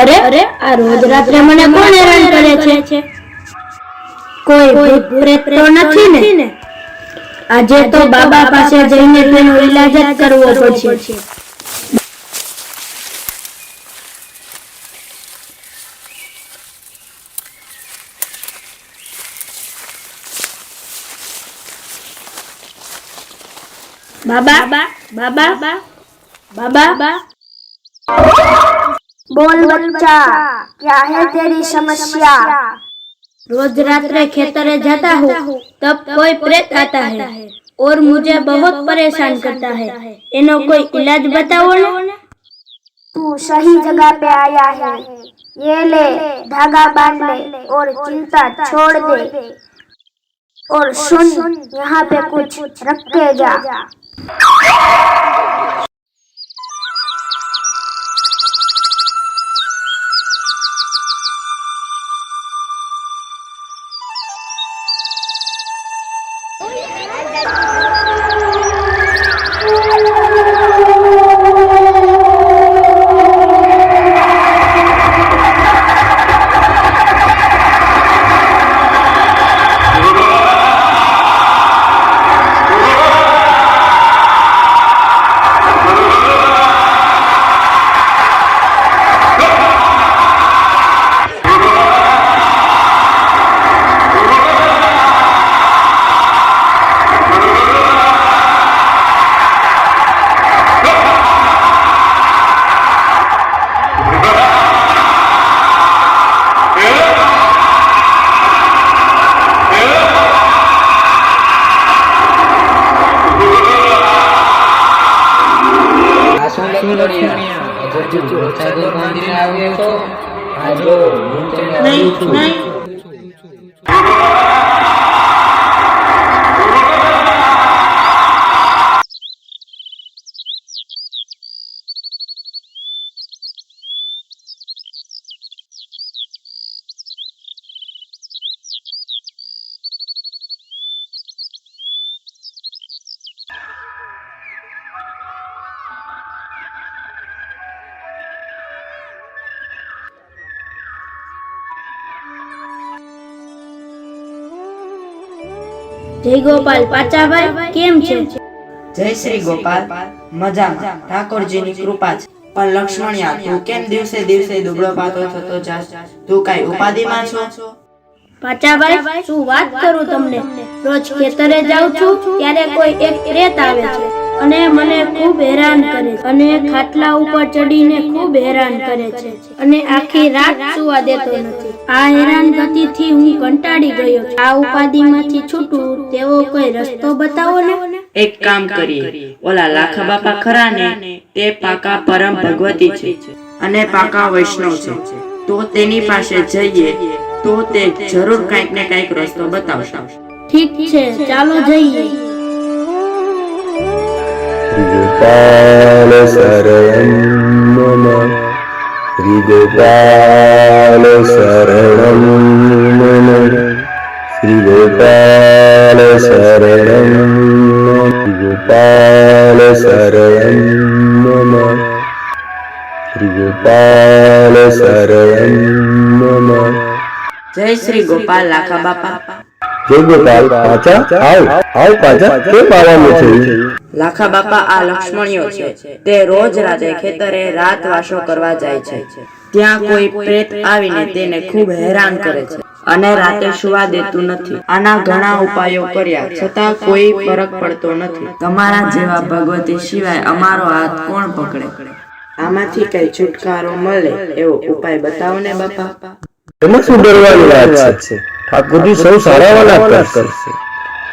અરે અરે આ રોજ રાત્રે મને કોણ હેરાન કરે છે? કોઈ ભૂત પ્રેત તો નથી ને? આજે તો બાબા પાસે જઈને તેનો ઈલાજ જ કરવો પડશે. બાબા બાબા. બાબા. बोल बच्चा क्या है तेरी समस्या? रोज रात्रे खेतरे जाता हूँ तब कोई प्रेत आता है। और मुझे बहुत परेशान करता है। इनो कोई इलाज बताओ ना। तू सही जगह पे आया है। ये ले धागा बाँध ले और चिंता छोड़ दे। और सुन यहाँ पे कुछ रख के जा। જય ગોપાલ પાચાભાઈ, કેમ છે? જય શ્રી ગોપાલ, મજામાં. ઠાકોરજીની કૃપા છે. પણ લક્ષ્મણિયા, તું કેમ દિવસે દિવસે દુબળો પાતો થતો જાસ તું કઈ ઉપાધિમાં છો? પાચાભાઈ શું વાત કરું તમને? રોજ ખેતરે જાઉં છું ત્યારે કોઈ એક પ્રેત આવે છે. અને મને ખૂબ હેરાન કરે છે. અને ખાટલા ઉપર ચડીને ખૂબ હેરાન કરે છે. અને આખી રાત સુવા દેતો નથી. આ હેરાન ગતિથી હું કંટાળી ગયો છું. આ ઉપાધિમાંથી છૂટું તેવો કોઈ રસ્તો બતાવો ને? એક કામ કરીએ. ઓલા લાખા બાપા ખરા ને તે પાકા પરમ ભગવતી છે. અને પાકા વૈષ્ણવ છે. તો તેની પાસે જઈએ તો તે જરૂર કંઈક ને કંઈક રસ્તો બતાવશે. ઠીક છે ચાલો જઈએ. ગોપાલ શરણ ગોપાલ શરણમ શ્રી ગોપાલ શરણમ ગોપાલ શરણમ મમ ગોપાલ જય શ્રી ગોપાલ લાખા બાપા જય ગોપાલ પાછા આવ આવ પાછા કેમ લાખા બાપા આ લક્ષ્મણીઓ છે તે રોજ રાતે ખેતરે રાત વાસો કરવા જાય છે। ત્યાં કોઈ પ્રેત આવીને તેને ખૂબ હેરાન કરે છે અને રાતે સુવા દેતું નથી। આના ઘણા ઉપાયો કર્યા છતાં કોઈ ફરક પડતો નથી। તમારા જેવા ભગવતી સિવાય અમારો હાથ કોણ પકડે? આમાંથી કઈ છુટકારો મળે એવો ઉપાય બતાવો ને બાપા? એમાં શું ડરવાની વાત છે? ઠાકોરજી સૌ સારાવાના કરશે.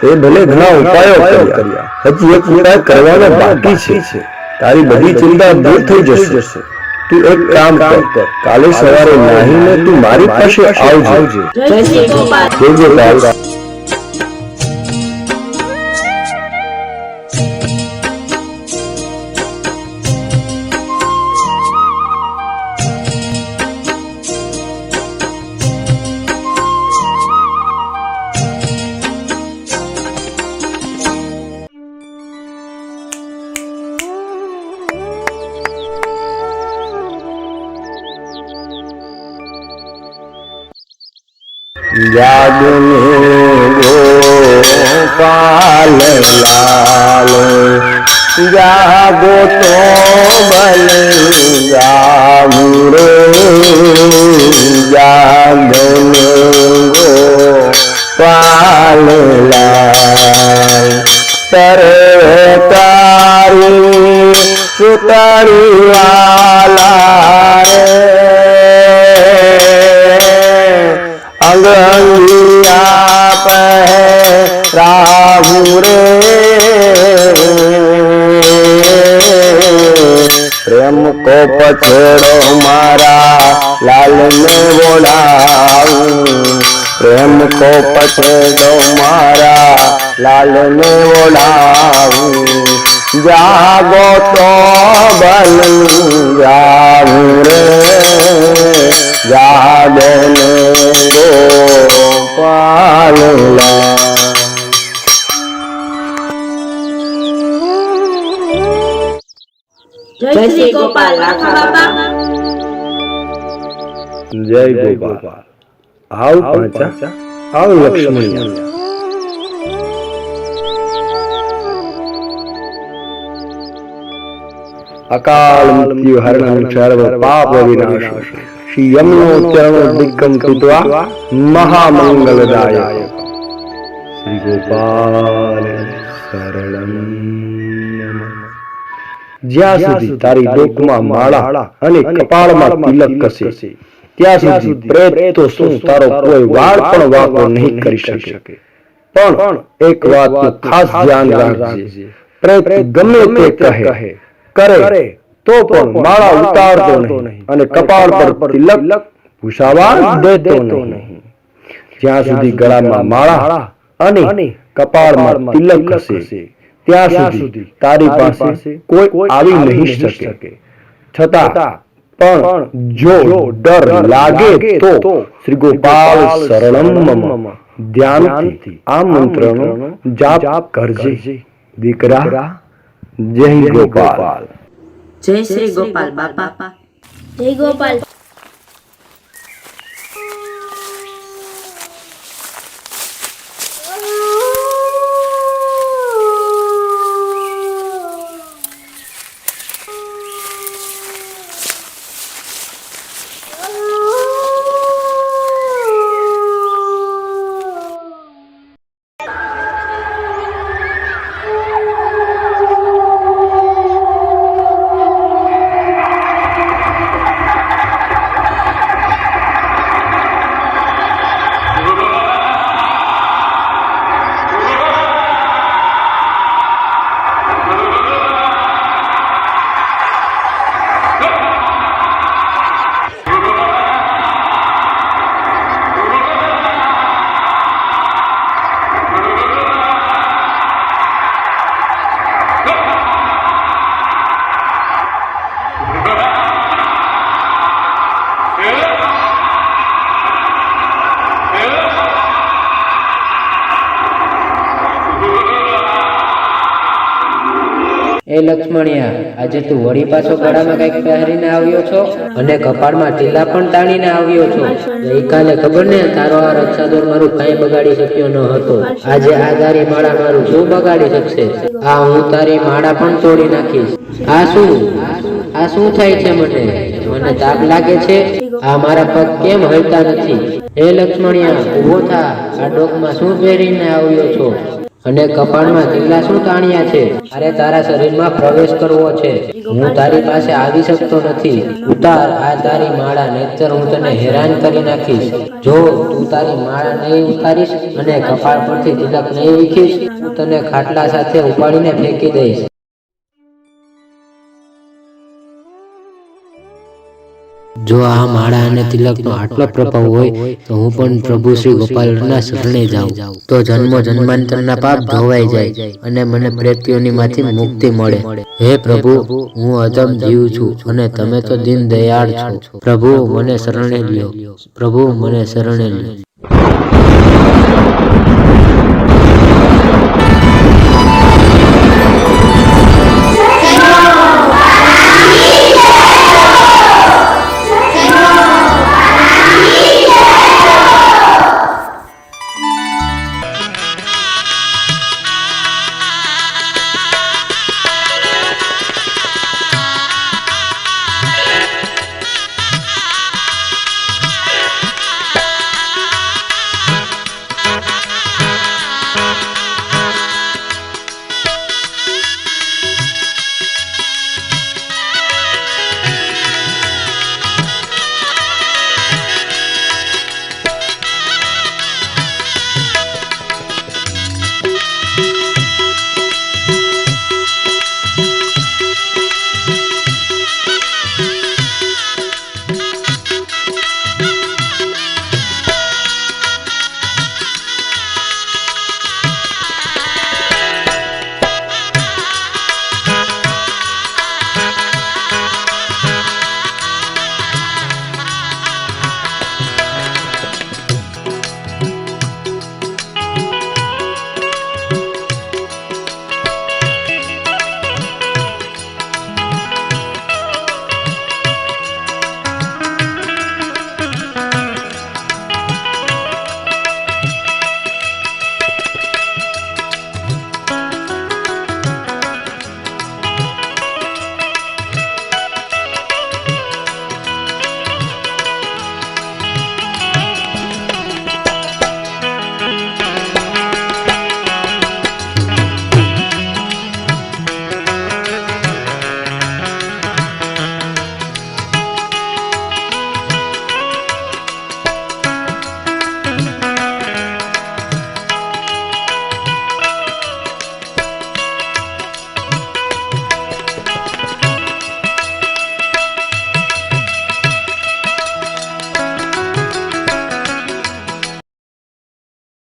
તે ભલે ઘણા ઉપાયો કર્યા હજી એક ઉપાય કરવાનો બાકી છે. તારી બધી ચિંતા દૂર થઈ જશે. તું એક કામ કર. કાલે સવારે નાહીને તું મારી પાસે આવજે. જય શ્રી ગોપાલ. જય ગોપાલ લાલ જાગો તો બલ જાગું રે જાગને ગોપાલ લાલ સરકારી સુતરી વાલા રે અંગિયા પહે રાહુ રે પ્રેમ કો પછેડો મારા લાલ ને બોલાવું પ્રેમ કો પછેડો મારા લાલ ને બોલાવું જાગો તો બલ જાવું રે જાગો ને ગોપાલ જય શ્રી ગોપાલ લાખા બાપા જય ગોપાલ આવ પાંચા આવ લક્ષ્મણ અકાલ મૃત્યુ હરણ સર્વ પાપ વિનાશ શ્રી યમનો ચરણ દિક્કમ કૃત્વા મહામંગલદાય શ્રી ગોપાલ શરણમ જ્યાં સુધી તારી ડોકમાં માળા અને કપાળમાં તિલક કસે ત્યાં સુધી પ્રેત તો શું તારો કોઈ વાળ પણ વાંકો નહીં કરી શકે પણ એક વાત ખાસ ધ્યાન રાખજે પ્રેત ગમે તે કહે કરે તો પણ માળા ઉતારતો નહીં અને કપાળ પર તિલક ભૂષાવા દેતો નહીં. જ્યાં સુધી ગળામાં માળા અને કપાળમાં તિલક હશે ત્યાં સુધી તારી પાસે કોઈ આવી નહીં શકે. છતાં પણ જો ડર લાગે તો શ્રી ગોપાલ શરણમ ધ્યાનથી આ મંત્રનો જાપ કરજે. દીકરા જય ગોપાલ. જય શ્રી ગોપાલ બાપા જય ગોપાલ એ લક્ષ્મણિયા, આજે તું વળી પાછો ગળામાં કંઈક પહેરીને આવ્યો છો? અને કપાળમાં ટીલા પણ તાણીને આવ્યો છો? ગઈકાલે ખબર ને, તારો આ રક્ષાદોર મારું કઈ બગાડી શક્યો ન હતો. આજે આ તારી માળા મારું શું બગાડી શકશે? આ હું તારી માળા પણ તોડી નાખીશ. આ શું? આ શું થાય છે મને? મને તાપ લાગે છે? આ મારા પગ કેમ હલતા નથી? હે લક્ષ્મણિયા ઊભો થા. આ ડોકમાં શું પહેરીને આવ્યો છો? અને કપાળમાં તીલા શું તાણ્યા છે? અરે તારા શરીરમાં પ્રવેશ કરવો છે. હું તારી પાસે આવી શકતો નથી. ઉતાર આ તારી માળા, નહીતર હું તને હેરાન કરી નાખીશ. જો તું તારી માળા નહીં ઉતારીશ અને કપાળ પરથી તિલક નહીં વીખીશ હું તને ખાટલા સાથે ઉપાડીને ફેંકી દઈશ. જો આ માળા અને તિલકનો આટલો પ્રભાવ હોય, તો હું પણ પ્રભુ શ્રી ગોપાલના શરણે જાઉં. તો જન્મો જન્માંતરના પાપ ધોવાઈ જાય અને મને પ્રેતીઓની માંથી મુક્તિ મળે. હે પ્રભુ, હું અધમ જીવ છું અને તમે તો દીન દયાળ છો. પ્રભુ, મને શરણે લ્યો. પ્રભુ, મને શરણે લ્યો.